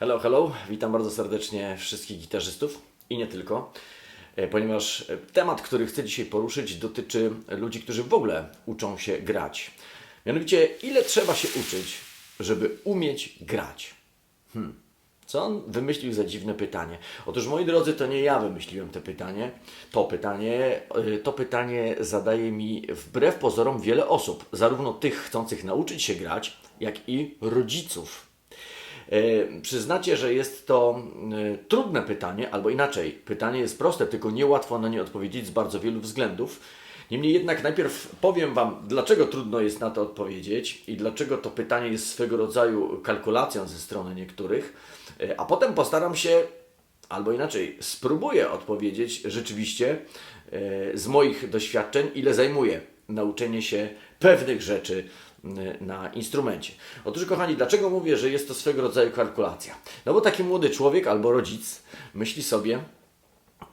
Hello, hello. Witam bardzo serdecznie wszystkich gitarzystów i nie tylko, e, ponieważ e, temat, który chcę dzisiaj poruszyć, dotyczy ludzi, którzy w ogóle uczą się grać. Mianowicie, ile trzeba się uczyć, żeby umieć grać? Hmm. Co on wymyślił za dziwne pytanie? Otóż, moi drodzy, to nie ja wymyśliłem to pytanie. To pytanie, y, to pytanie zadaje mi wbrew pozorom wiele osób, zarówno tych chcących nauczyć się grać, jak i rodziców. E, Przyznacie, że jest to e, trudne pytanie, albo inaczej, pytanie jest proste, tylko niełatwo na nie odpowiedzieć z bardzo wielu względów. Niemniej jednak najpierw powiem Wam, dlaczego trudno jest na to odpowiedzieć i dlaczego to pytanie jest swego rodzaju kalkulacją ze strony niektórych, e, a potem postaram się, albo inaczej, spróbuję odpowiedzieć rzeczywiście z moich doświadczeń, ile zajmuje nauczenie się pewnych rzeczy na instrumencie. Otóż, kochani, dlaczego mówię, że jest to swego rodzaju kalkulacja? No bo taki młody człowiek albo rodzic myśli sobie,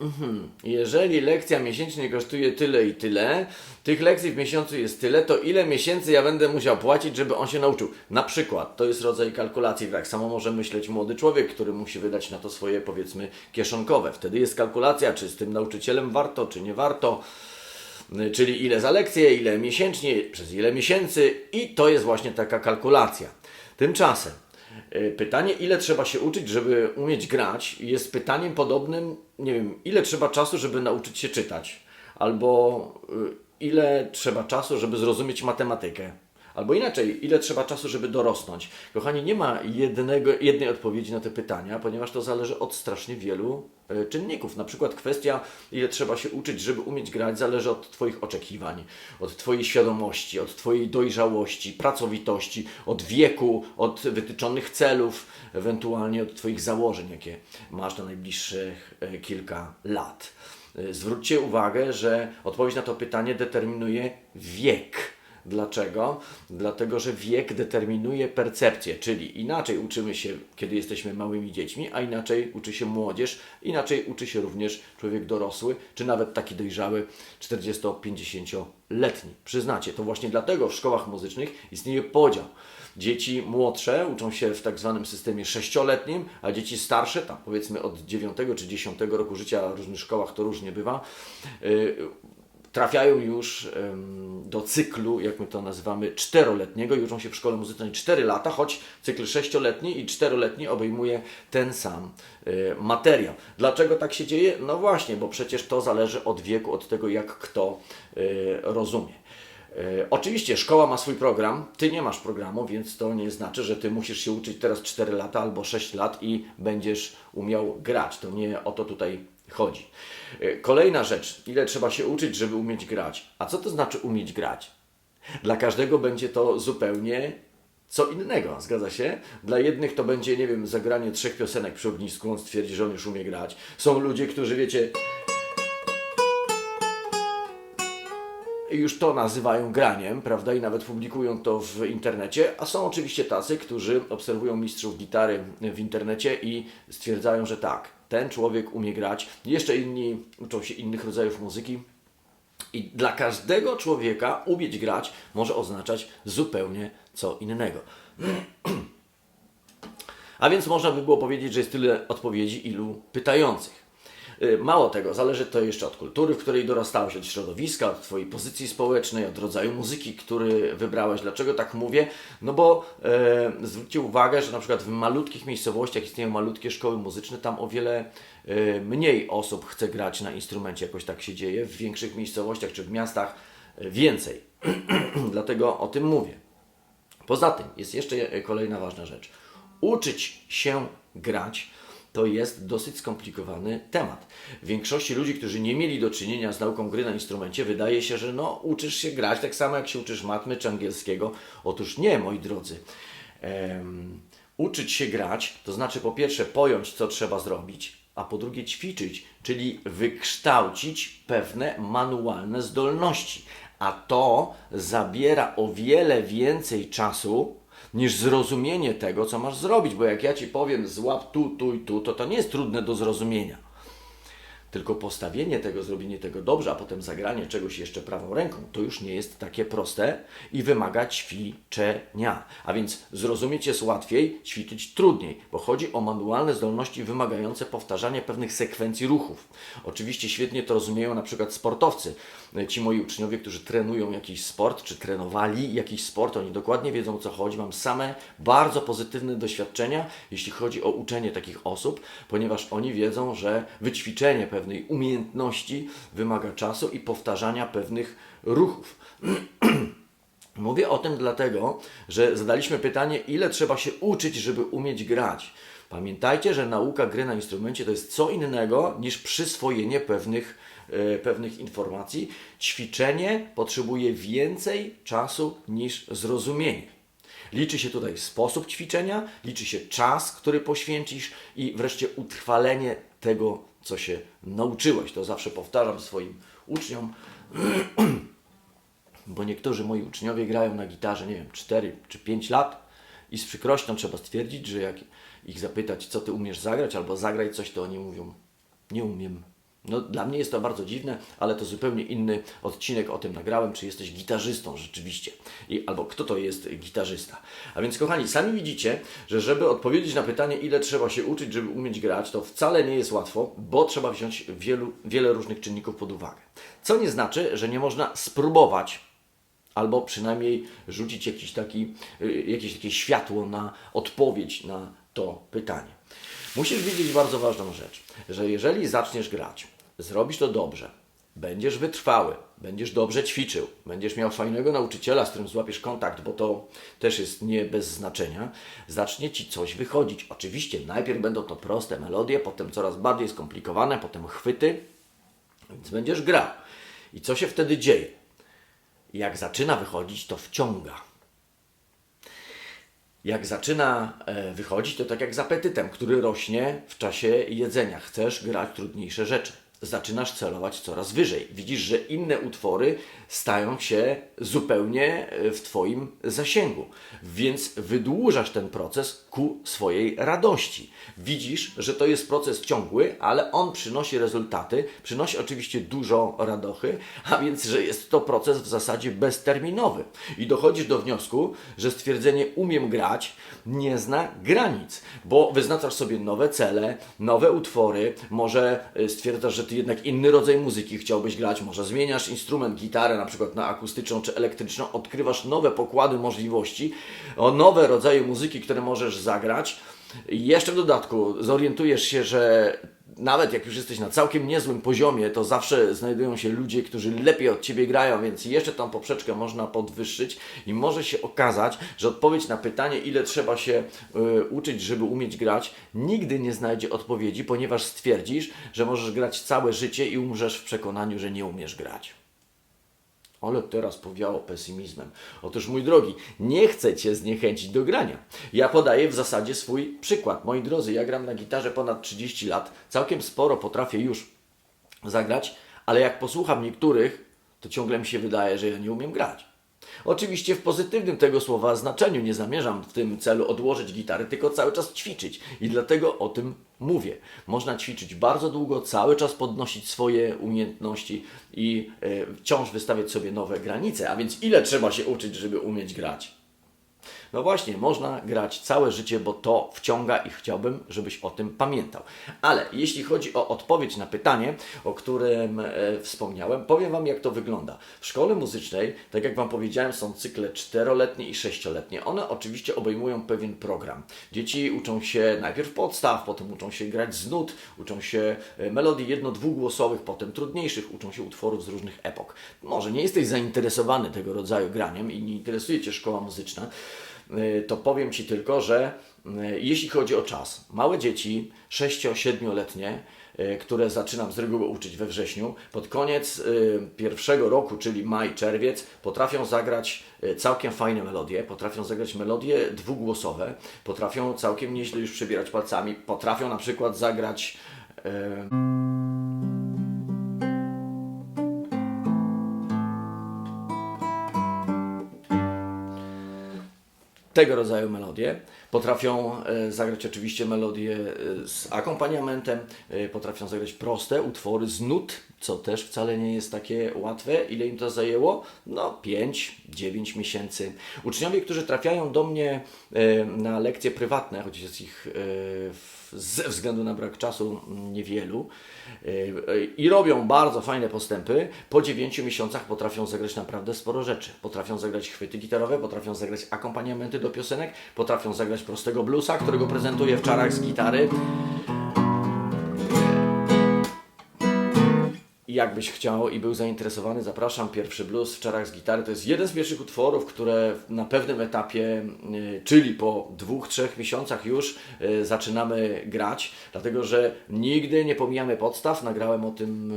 Mhm. Jeżeli lekcja miesięcznie kosztuje tyle i tyle, tych lekcji w miesiącu jest tyle, to ile miesięcy ja będę musiał płacić, żeby on się nauczył? Na przykład, to jest rodzaj kalkulacji. Tak samo może myśleć młody człowiek, który musi wydać na to swoje, powiedzmy, kieszonkowe. Wtedy jest kalkulacja, czy z tym nauczycielem warto, czy nie warto. Czyli ile za lekcję, ile miesięcznie, przez ile miesięcy, i to jest właśnie taka kalkulacja. Tymczasem y, pytanie, ile trzeba się uczyć, żeby umieć grać, jest pytaniem podobnym, nie wiem, ile trzeba czasu, żeby nauczyć się czytać, albo y, ile trzeba czasu, żeby zrozumieć matematykę. Albo inaczej, ile trzeba czasu, żeby dorosnąć? Kochani, nie ma jednego, jednej odpowiedzi na te pytania, ponieważ to zależy od strasznie wielu e, czynników. Na przykład kwestia, ile trzeba się uczyć, żeby umieć grać, zależy od Twoich oczekiwań, od Twojej świadomości, od Twojej dojrzałości, pracowitości, od wieku, od wytyczonych celów, ewentualnie od Twoich założeń, jakie masz na najbliższych e, kilka lat. E, Zwróćcie uwagę, że odpowiedź na to pytanie determinuje wiek. Dlaczego? Dlatego, że wiek determinuje percepcję, czyli inaczej uczymy się, kiedy jesteśmy małymi dziećmi, a inaczej uczy się młodzież, inaczej uczy się również człowiek dorosły, czy nawet taki dojrzały 40-50-letni. Przyznacie, to właśnie dlatego w szkołach muzycznych istnieje podział. Dzieci młodsze uczą się w tak zwanym systemie sześcioletnim, a dzieci starsze, tam powiedzmy od 9 czy 10 roku życia, w różnych szkołach to różnie bywa, yy, trafiają już do cyklu, jak my to nazywamy, czteroletniego i uczą się w szkole muzycznej 4 lata, choć cykl sześcioletni i czteroletni obejmuje ten sam y, materiał. Dlaczego tak się dzieje? No właśnie, bo przecież to zależy od wieku, od tego, jak kto y, rozumie. E, Oczywiście szkoła ma swój program, ty nie masz programu, więc to nie znaczy, że ty musisz się uczyć teraz 4 lata albo 6 lat i będziesz umiał grać. To nie o to tutaj chodzi. E, Kolejna rzecz, ile trzeba się uczyć, żeby umieć grać. A co to znaczy umieć grać? Dla każdego będzie to zupełnie co innego, zgadza się? Dla jednych to będzie, nie wiem, zagranie trzech piosenek przy ognisku, on stwierdzi, że on już umie grać. Są ludzie, którzy, wiecie, już to nazywają graniem, prawda, i nawet publikują to w internecie, a są oczywiście tacy, którzy obserwują mistrzów gitary w internecie i stwierdzają, że tak, ten człowiek umie grać. Jeszcze inni uczą się innych rodzajów muzyki. I dla każdego człowieka umieć grać może oznaczać zupełnie co innego. A więc można by było powiedzieć, że jest tyle odpowiedzi, ilu pytających. Y, Mało tego, zależy to jeszcze od kultury, w której dorastałeś, od środowiska, od Twojej pozycji społecznej, od rodzaju muzyki, który wybrałeś. Dlaczego tak mówię? No bo e, zwróćcie uwagę, że na przykład w malutkich miejscowościach istnieją malutkie szkoły muzyczne, tam o wiele e, mniej osób chce grać na instrumencie, jakoś tak się dzieje. W większych miejscowościach czy w miastach więcej. Dlatego o tym mówię. Poza tym jest jeszcze e, kolejna ważna rzecz. Uczyć się grać to jest dosyć skomplikowany temat. Większości ludzi, którzy nie mieli do czynienia z nauką gry na instrumencie, wydaje się, że no, uczysz się grać tak samo jak się uczysz matmy czy angielskiego. Otóż nie, moi drodzy. Em, uczyć się grać to znaczy po pierwsze pojąć, co trzeba zrobić, a po drugie ćwiczyć, czyli wykształcić pewne manualne zdolności. A to zabiera o wiele więcej czasu niż zrozumienie tego, co masz zrobić. Bo jak ja ci powiem, złap tu, tu i tu, to to nie jest trudne do zrozumienia. Tylko postawienie tego, zrobienie tego dobrze, a potem zagranie czegoś jeszcze prawą ręką, to już nie jest takie proste i wymaga ćwiczenia. A więc zrozumieć jest łatwiej, ćwiczyć trudniej, bo chodzi o manualne zdolności wymagające powtarzania pewnych sekwencji ruchów. Oczywiście świetnie to rozumieją na przykład sportowcy. Ci moi uczniowie, którzy trenują jakiś sport, czy trenowali jakiś sport, oni dokładnie wiedzą o co chodzi. Mam same bardzo pozytywne doświadczenia, jeśli chodzi o uczenie takich osób, ponieważ oni wiedzą, że wyćwiczenie pewnej umiejętności wymaga czasu i powtarzania pewnych ruchów. Mówię o tym dlatego, że zadaliśmy pytanie, ile trzeba się uczyć, żeby umieć grać. Pamiętajcie, że nauka gry na instrumencie to jest co innego niż przyswojenie pewnych, e, pewnych informacji. Ćwiczenie potrzebuje więcej czasu niż zrozumienie. Liczy się tutaj sposób ćwiczenia, liczy się czas, który poświęcisz i wreszcie utrwalenie tego, co się nauczyłeś. To zawsze powtarzam swoim uczniom, bo niektórzy moi uczniowie grają na gitarze, nie wiem, 4 czy 5 lat i z przykrością trzeba stwierdzić, że jak ich zapytać, co ty umiesz zagrać, albo zagraj coś, to oni mówią, nie umiem. No, dla mnie jest to bardzo dziwne, ale to zupełnie inny odcinek o tym nagrałem, czy jesteś gitarzystą rzeczywiście, I, albo kto to jest gitarzysta. A więc, kochani, sami widzicie, że żeby odpowiedzieć na pytanie, ile trzeba się uczyć, żeby umieć grać, to wcale nie jest łatwo, bo trzeba wziąć wielu, wiele różnych czynników pod uwagę. Co nie znaczy, że nie można spróbować albo przynajmniej rzucić jakiś taki, y, jakieś takie światło na odpowiedź na to pytanie. Musisz wiedzieć bardzo ważną rzecz, że jeżeli zaczniesz grać, zrobisz to dobrze, będziesz wytrwały, będziesz dobrze ćwiczył, będziesz miał fajnego nauczyciela, z którym złapiesz kontakt, bo to też jest nie bez znaczenia, zacznie ci coś wychodzić. Oczywiście najpierw będą to proste melodie, potem coraz bardziej skomplikowane, potem chwyty, więc będziesz grał. I co się wtedy dzieje? Jak zaczyna wychodzić, to wciąga jak zaczyna e, wychodzić, to tak jak z apetytem, który rośnie w czasie jedzenia. Chcesz grać trudniejsze rzeczy. Zaczynasz celować coraz wyżej. Widzisz, że inne utwory stają się zupełnie e, w Twoim zasięgu, więc wydłużasz ten proces ku swojej radości. Widzisz, że to jest proces ciągły, ale on przynosi rezultaty, przynosi oczywiście dużo radochy, a więc, że jest to proces w zasadzie bezterminowy. I dochodzisz do wniosku, że stwierdzenie umiem grać nie zna granic, bo wyznaczasz sobie nowe cele, nowe utwory, może e, stwierdzasz, że ty jednak inny rodzaj muzyki chciałbyś grać, może zmieniasz instrument, gitarę na przykład na akustyczną czy elektryczną, odkrywasz nowe pokłady możliwości, nowe rodzaje muzyki, które możesz zagrać. I jeszcze w dodatku zorientujesz się, że nawet jak już jesteś na całkiem niezłym poziomie, to zawsze znajdują się ludzie, którzy lepiej od Ciebie grają, więc jeszcze tą poprzeczkę można podwyższyć i może się okazać, że odpowiedź na pytanie, ile trzeba się y, uczyć, żeby umieć grać, nigdy nie znajdzie odpowiedzi, ponieważ stwierdzisz, że możesz grać całe życie i umrzesz w przekonaniu, że nie umiesz grać. Ale teraz powiało pesymizmem. Otóż, mój drogi, nie chcę Cię zniechęcić do grania. Ja podaję w zasadzie swój przykład. Moi drodzy, ja gram na gitarze ponad 30 lat, całkiem sporo potrafię już zagrać, ale jak posłucham niektórych, to ciągle mi się wydaje, że ja nie umiem grać. Oczywiście w pozytywnym tego słowa znaczeniu nie zamierzam w tym celu odłożyć gitary, tylko cały czas ćwiczyć i dlatego o tym mówię. Można ćwiczyć bardzo długo, cały czas podnosić swoje umiejętności i y, wciąż wystawiać sobie nowe granice. A więc ile trzeba się uczyć, żeby umieć grać? No właśnie, można grać całe życie, bo to wciąga i chciałbym, żebyś o tym pamiętał. Ale jeśli chodzi o odpowiedź na pytanie, o którym e, wspomniałem, powiem Wam, jak to wygląda. W szkole muzycznej, tak jak Wam powiedziałem, są cykle czteroletnie i sześcioletnie. One oczywiście obejmują pewien program. Dzieci uczą się najpierw podstaw, potem uczą się grać z nut, uczą się e, melodii jedno-dwugłosowych, potem trudniejszych, uczą się utworów z różnych epok. Może nie jesteś zainteresowany tego rodzaju graniem i nie interesuje Cię szkoła muzyczna, to powiem Ci tylko, że y, jeśli chodzi o czas, małe dzieci, 6-7-letnie, y, które zaczynam z reguły uczyć we wrześniu, pod koniec pierwszego roku, czyli maj, czerwiec, potrafią zagrać całkiem fajne melodie, potrafią zagrać melodie dwugłosowe, potrafią całkiem nieźle już przebierać palcami, potrafią na przykład zagrać. Tego rodzaju melodie. Potrafią e, zagrać oczywiście melodie e, z akompaniamentem, e, potrafią zagrać proste utwory z nut, co też wcale nie jest takie łatwe. Ile im to zajęło? No 5-9 miesięcy. Uczniowie, którzy trafiają do mnie na lekcje prywatne, choć jest ich ze względu na brak czasu niewielu i robią bardzo fajne postępy, po 9 miesiącach potrafią zagrać naprawdę sporo rzeczy. Potrafią zagrać chwyty gitarowe, potrafią zagrać akompaniamenty do piosenek, potrafią zagrać prostego bluesa, którego prezentuję w czarach z gitary. Jakbyś chciał i był zainteresowany, zapraszam. Pierwszy blues w czarach z gitary to jest jeden z pierwszych utworów, które na pewnym etapie, y, czyli po dwóch, trzech miesiącach już y, zaczynamy grać, dlatego że nigdy nie pomijamy podstaw. Nagrałem o tym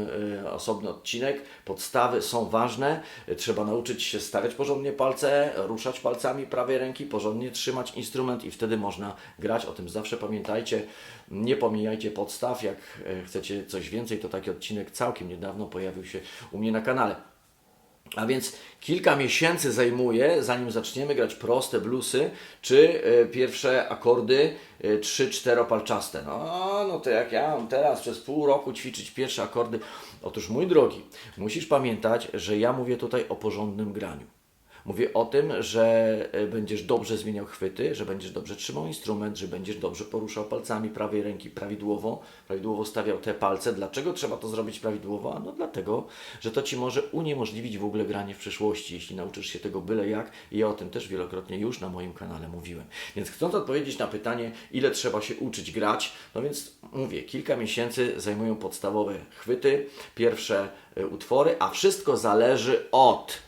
y, osobny odcinek. Podstawy są ważne. Trzeba nauczyć się stawiać porządnie palce, ruszać palcami prawej ręki, porządnie trzymać instrument i wtedy można grać. O tym zawsze pamiętajcie. Nie pomijajcie podstaw. Jak chcecie coś więcej, to taki odcinek całkiem niedawno pojawił się u mnie na kanale. A więc kilka miesięcy zajmuje, zanim zaczniemy grać proste bluesy, czy e, pierwsze akordy e, 3-4 palczaste. No, no to jak ja mam teraz przez pół roku ćwiczyć pierwsze akordy. Otóż mój drogi, musisz pamiętać, że ja mówię tutaj o porządnym graniu. Mówię o tym, że e, będziesz dobrze zmieniał chwyty, że będziesz dobrze trzymał instrument, że będziesz dobrze poruszał palcami prawej ręki prawidłowo, prawidłowo stawiał te palce. Dlaczego trzeba to zrobić prawidłowo? No dlatego, że to Ci może uniemożliwić w ogóle granie w przyszłości, jeśli nauczysz się tego byle jak. I ja o tym też wielokrotnie już na moim kanale mówiłem. Więc chcąc odpowiedzieć na pytanie, ile trzeba się uczyć grać, no więc mówię, kilka miesięcy zajmują podstawowe chwyty, pierwsze e, utwory, a wszystko zależy od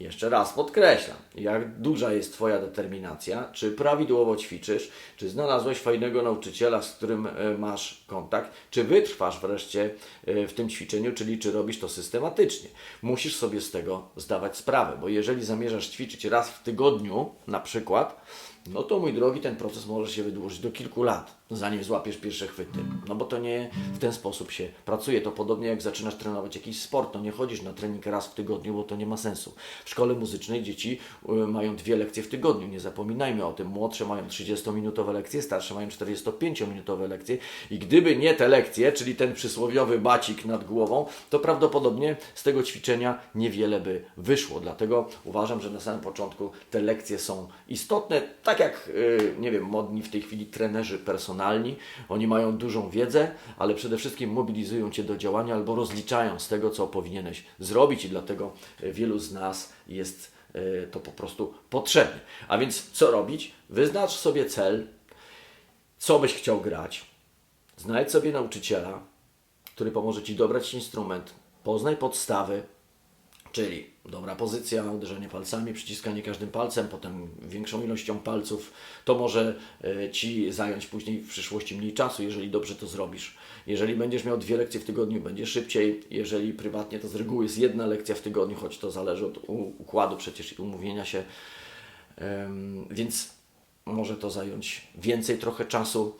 jeszcze raz podkreślam, jak duża jest Twoja determinacja, czy prawidłowo ćwiczysz, czy znalazłeś fajnego nauczyciela, z którym e, masz kontakt, czy wytrwasz wreszcie e, w tym ćwiczeniu, czyli czy robisz to systematycznie. Musisz sobie z tego zdawać sprawę, bo jeżeli zamierzasz ćwiczyć raz w tygodniu, na przykład, no to mój drogi, ten proces może się wydłużyć do kilku lat, zanim złapiesz pierwsze chwyty. No bo to nie w ten sposób się pracuje. To podobnie jak zaczynasz trenować jakiś sport. No nie chodzisz na trening raz w tygodniu, bo to nie ma sensu. W szkole muzycznej dzieci y, mają dwie lekcje w tygodniu. Nie zapominajmy o tym. Młodsze mają 30-minutowe lekcje, starsze mają 45-minutowe lekcje. I gdyby nie te lekcje, czyli ten przysłowiowy bacik nad głową, to prawdopodobnie z tego ćwiczenia niewiele by wyszło. Dlatego uważam, że na samym początku te lekcje są istotne. Tak jak, y, nie wiem, modni w tej chwili trenerzy personalni. Oni mają dużą wiedzę, ale przede wszystkim mobilizują Cię do działania albo rozliczają z tego, co powinieneś zrobić i dlatego y, wielu z nas jest y, to po prostu potrzebne. A więc co robić? Wyznacz sobie cel, co byś chciał grać. Znajdź sobie nauczyciela, który pomoże Ci dobrać instrument. Poznaj podstawy, czyli dobra pozycja, uderzenie palcami, przyciskanie każdym palcem, potem większą ilością palców. To może e, Ci zająć później w przyszłości mniej czasu, jeżeli dobrze to zrobisz. Jeżeli będziesz miał dwie lekcje w tygodniu, będzie szybciej. Jeżeli prywatnie, to z reguły jest jedna lekcja w tygodniu, choć to zależy od układu przecież i umówienia się. Więc może to zająć więcej trochę czasu.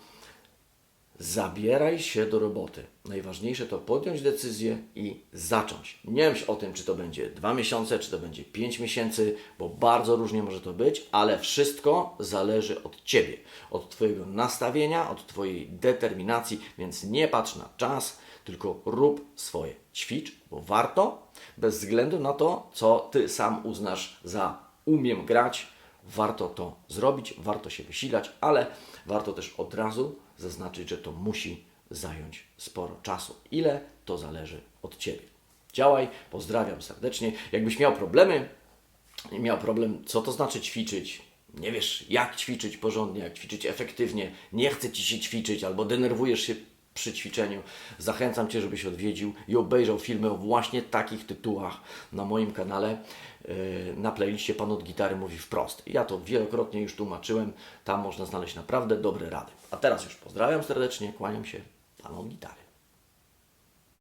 Zabieraj się do roboty. Najważniejsze to podjąć decyzję i zacząć. Nie myśl o tym, czy to będzie dwa miesiące, czy to będzie pięć miesięcy, bo bardzo różnie może to być, ale wszystko zależy od Ciebie, od Twojego nastawienia, od Twojej determinacji, więc nie patrz na czas, tylko rób swoje. Ćwicz, bo warto, bez względu na to, co Ty sam uznasz za umiem grać, warto to zrobić, warto się wysilać, ale warto też od razu zaznaczyć, że to musi zająć sporo czasu. Ile to zależy od Ciebie. Działaj, pozdrawiam serdecznie. Jakbyś miał problemy, miał problem, co to znaczy ćwiczyć, nie wiesz jak ćwiczyć porządnie, jak ćwiczyć efektywnie, nie chce Ci się ćwiczyć albo denerwujesz się przy ćwiczeniu, zachęcam Cię, żebyś odwiedził i obejrzał filmy o właśnie takich tytułach na moim kanale. Yy, Na playliście Pan od Gitary mówi wprost. Ja to wielokrotnie już tłumaczyłem, tam można znaleźć naprawdę dobre rady. A teraz już pozdrawiam serdecznie, kłaniam się Pan od Gitary.